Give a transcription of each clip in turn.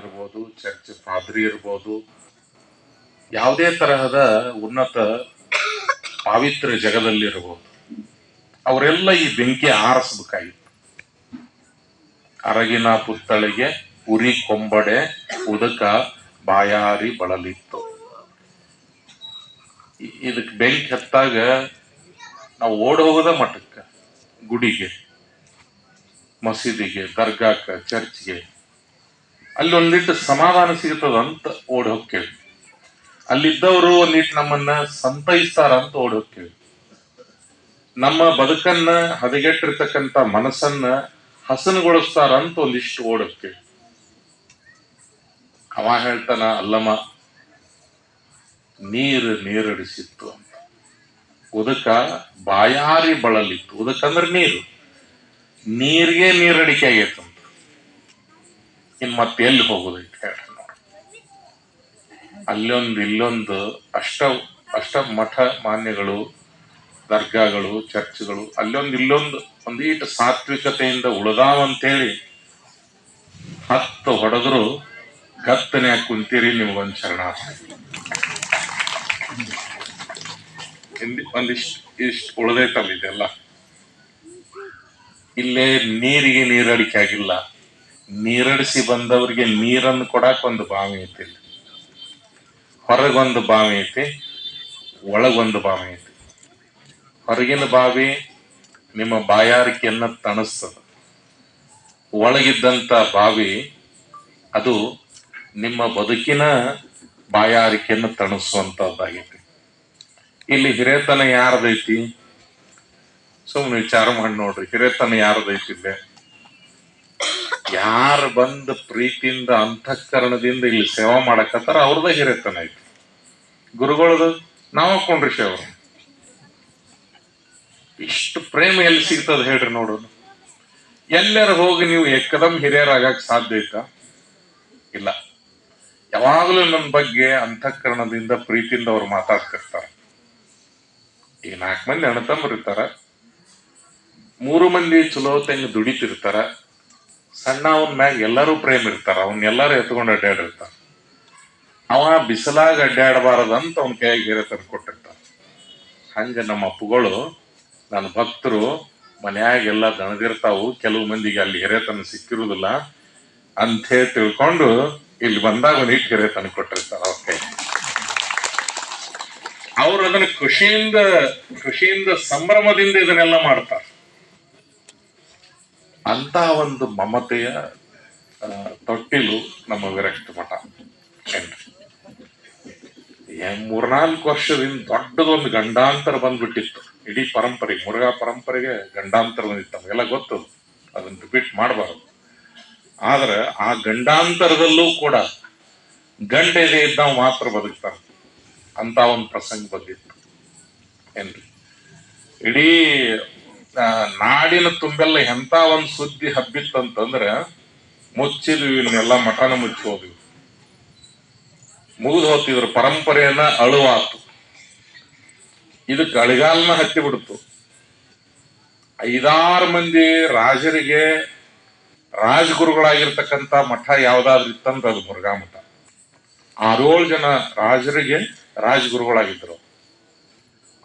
ಇರ್ಬೋದು ಚರ್ಚ್ ಪಾದ್ರಿ ಇರ್ಬೋದು, ಯಾವುದೇ ತರಹದ ಉನ್ನತ ಪಾವಿತ್ರ್ಯ ಜಗದಲ್ಲಿರ್ಬೋದು, ಅವರೆಲ್ಲ ಈ ಬೆಂಕಿ ಆರಿಸ್ಬೇಕಾಗಿತ್ತು. ಅರಗಿನ ಪುತ್ತಳಿಗೆ ಉರಿ ಕೊಂಬಡೆ, ಉದಕ, ಬಾಯಾರಿ ಬಳಲಿತ್ತು. ಇದಕ್ಕೆ ಇದಕ್ ಬೆಂಕಿ ಹತ್ತಾಗ ನಾವು ಓಡ್ ಮಠಕ್ಕೆ, ಗುಡಿಗೆ, ಮಸೀದಿಗೆ ದರ್ಗಾಕ ಚರ್ಚ್ಗೆ. ಅಲ್ಲಿ ಒಂದಿಟ್ಟು ಸಮಾಧಾನ ಸಿಗ್ತದ ಅಂತ ಓಡಿ ಹೋಗ್ತೇವೆ. ಅಲ್ಲಿದ್ದವರು ಒಂದಿಟ್ಟು ನಮ್ಮನ್ನ ಸಂತೈಸ್ತಾರ ಅಂತ ಓಡಿ ಹೋಗ್ತೇವೆ. ನಮ್ಮ ಬದುಕನ್ನ ಹದಗೆಟ್ಟಿರ್ತಕ್ಕಂಥ ಮನಸ್ಸನ್ನ ಹಸನುಗೊಳಿಸ್ತಾರ ಅಂತ ಒಂದಿಷ್ಟು ಓಡಿ ಹೋಗ್ತೇವೆ. ಅವ ಹೇಳ್ತಾನ, ಅಲ್ಲಮ್ಮ, ನೀರು ನೀರಡಿಸಿತ್ತು ಅಂತ. ಉದಕ ಬಾಯಾರಿ ಬಳಲಿತ್ತು. ಉದಕ ಅಂದ್ರೆ ನೀರು. ನೀರಿಗೆ ನೀರಡಿಕೆ ಆಗೈತಂತ ಇನ್ ಮತ್ತೆ ಎಲ್ಲಿ ಹೋಗೋದೈತೆ ಹೇಳ್ರಿ ನೋಡ್ರಿ ಅಲ್ಲೊಂದು ಇಲ್ಲೊಂದು ಅಷ್ಟ ಅಷ್ಟ ಮಠ ಮಾನ್ಯಗಳು, ದರ್ಗಾಗಳು, ಚರ್ಚ್ಗಳು, ಅಲ್ಲೊಂದು ಇಲ್ಲೊಂದು ಒಂದೀಟ ಸಾತ್ವಿಕತೆಯಿಂದ ಉಳಿದಾವಂತೇಳಿ ಹತ್ತು ಹೊಡೆದ್ರು ಗತ್ತನೆ ಕುಂತೀರಿ ನಿಮ್ಗೊಂದು ಶರಣಾರ್ಥಿ. ಒಂದಿಷ್ಟು, ಇಷ್ಟು ಉಳದೈತಲ್ಲ ಇದೆಲ್ಲ. ಇಲ್ಲೇ ನೀರಿಗೆ ನೀರಡಿಕೆ ಆಗಿಲ್ಲ. ನೀರಡಿಸಿ ಬಂದವರಿಗೆ ನೀರನ್ನು ಕೊಡಾಕ ಒಂದು ಬಾವಿ ಐತಿ ಹೊರಗೊಂದು ಬಾವಿ ಐತಿ, ಒಳಗೊಂದು ಬಾವಿ ಐತಿ. ಹೊರಗಿನ ಬಾವಿ ನಿಮ್ಮ ಬಾಯಾರಿಕೆಯನ್ನ ತಣಿಸ್ತದ. ಒಳಗಿದ್ದಂತ ಬಾವಿ ಅದು ನಿಮ್ಮ ಬದುಕಿನ ಬಾಯಾರಿಕೆಯನ್ನು ತಣಿಸುವಂಥದ್ದಾಗೈತಿ ಇಲ್ಲಿ ಹಿರೇತನ ಯಾರದೈತಿ? ಸುಮ್ಮನೆ ವಿಚಾರ ಮಾಡಿ ನೋಡ್ರಿ, ಹಿರೇತನ ಯಾರದೈತಿ ಇಲ್ಲೇ? ಯಾರು ಬಂದ ಪ್ರೀತಿಯಿಂದ, ಅಂತಃಕರಣದಿಂದ ಇಲ್ಲಿ ಸೇವಾ ಮಾಡಕತ್ತಾರ, ಅವ್ರದ ಹಿರೇತನ ಐತಿ. ಗುರುಗಳದು, ನಾವು ಹಾಕೊಂಡ್ರಿ ಸೇವ. ಇಷ್ಟು ಪ್ರೇಮ ಎಲ್ಲಿ ಸಿಗ್ತದ ಹೇಳ್ರಿ ನೋಡೋದು. ಎಲ್ಲರ ಹೋಗಿ ನೀವು ಎಕ್ಕದಂ ಹಿರಿಯರಾಗಕ್ ಸಾಧ್ಯ ಐತಾ? ಇಲ್ಲ. ಯಾವಾಗಲೂ ನನ್ನ ಬಗ್ಗೆ ಅಂತಃಕರಣದಿಂದ, ಪ್ರೀತಿಯಿಂದ ಅವ್ರು ಮಾತಾಡ್ತಿರ್ತಾರೆ. ಈಗ ನಾಲ್ಕು ಮಂದಿ ಅಣತಂಬರ್ ಇರ್ತಾರ ಮೂರು ಮಂದಿ ಚಲೋ ತೆಂಗ್ ದುಡಿತಿರ್ತಾರ. ಸಣ್ಣ ಮ್ಯಾಗ ಎಲ್ಲರೂ ಪ್ರೇಮ ಇರ್ತಾರ, ಅವನ್ ಎಲ್ಲಾರು ಎತ್ಕೊಂಡು ಅಡ್ಡಾಡಿರ್ತಾರ ಅವ ಬಿಸಿಲಾಗ ಅಡ್ಡಾಡಬಾರದಂತ ಅವನ ಕೈಯಾಗ ಹಿರೆತನ ತಂದು ಕೊಟ್ಟಿರ್ತಾರ ಹಂಗ ನಮ್ಮ ಅಪ್ಪುಗಳು ನನ್ನ ಭಕ್ತರು ಮನ್ಯಾಗೆಲ್ಲ ದಣದಿರ್ತಾವು, ಕೆಲವು ಮಂದಿಗೆ ಅಲ್ಲಿ ಹಿರೇತನ ಸಿಕ್ಕಿರುದಿಲ್ಲ ಅಂತ ಹೇಳಿ ತಿಳ್ಕೊಂಡು ಇಲ್ಲಿ ಬಂದಾಗ ಒಂದು ಹಿಟ್ಟು ಹಿರೇತನ ಕೊಟ್ಟಿರ್ತಾರ ಅವ್ರ ಕೈ ಅವ್ರು ಅದನ್ನ ಖುಷಿಯಿಂದ ಖುಷಿಯಿಂದ ಸಂಭ್ರಮದಿಂದ ಇದನ್ನೆಲ್ಲ ಮಾಡ್ತಾರೆ. ಅಂತ ಒಂದು ಮಮತೆಯ ತೊಟ್ಟಿಲು ನಮ್ಮ ವೀರಷ್ಟ ಮಠ. ಮೂರ್ನಾಲ್ಕು ವರ್ಷದಿಂದ ದೊಡ್ಡದೊಂದು ಗಂಡಾಂತರ ಬಂದ್ಬಿಟ್ಟಿತ್ತು. ಇಡೀ ಪರಂಪರೆ, ಮುರುಘಾ ಪರಂಪರೆಗೆ ಗಂಡಾಂತರ ಬಂದಿತ್ತು ನಮಗೆಲ್ಲ ಗೊತ್ತು. ಅದನ್ನ ರಿಪೀಟ್ ಮಾಡಬಾರದು. ಆದ್ರೆ ಆ ಗಂಡಾಂತರದಲ್ಲೂ ಕೂಡ ಗಂಡೆದೇ ಇದ್ದಾವ ಮಾತ್ರ ಬದುಕ್ತಾನೆ ಅಂತ ಒಂದು ಪ್ರಸಂಗ ಬಂದಿತ್ತು. ಏನ್ರಿ? ಇಡೀ ನಾಡಿನ ತುಂಬೆಲ್ಲ ಎಂತ ಒಂದು ಸುದ್ದಿ ಹಬ್ಬಿತ್ತಂತಂದ್ರ ಮುಚ್ಚಿದ್ವಿ ಇವನ್ನೆಲ್ಲ ಮಠನ ಮುಚ್ಚಿ ಮುಗಿದು ಹೋಗ್ತಿದ್ರ, ಪರಂಪರೆಯನ್ನ ಅಳುವಾತು. ಇದು ಅಳಿಗಾಲನ ಹತ್ತಿ ಬಿಡ್ತು. ಐದಾರು ಮಂದಿ ರಾಜರಿಗೆ, ರಾಜಗುರುಗಳಾಗಿರ್ತಕ್ಕಂಥ ಮಠ ಯಾವ್ದಾದ್ರು ಇತ್ತಂತ ಅದು ಮುರುಘಾ ಮಠ. ಆರೇಳು ಜನ ರಾಜರಿಗೆ ರಾಜಗುರುಗಳಾಗಿದ್ರು.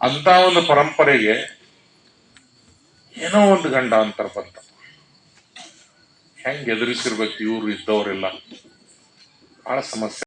ಅಂತ ಒಂದು ಪರಂಪರೆಗೆ ಏನೋ ಒಂದು ಗಂಡಾಂತರ ಬಂತ ಹೆಂಗ್ ಎದುರಿಸಿರ್ಬೇಕು ಇವ್ರು ಇದ್ದವರೆಲ್ಲ. ಭಾಳ ಸಮಸ್ಯೆ.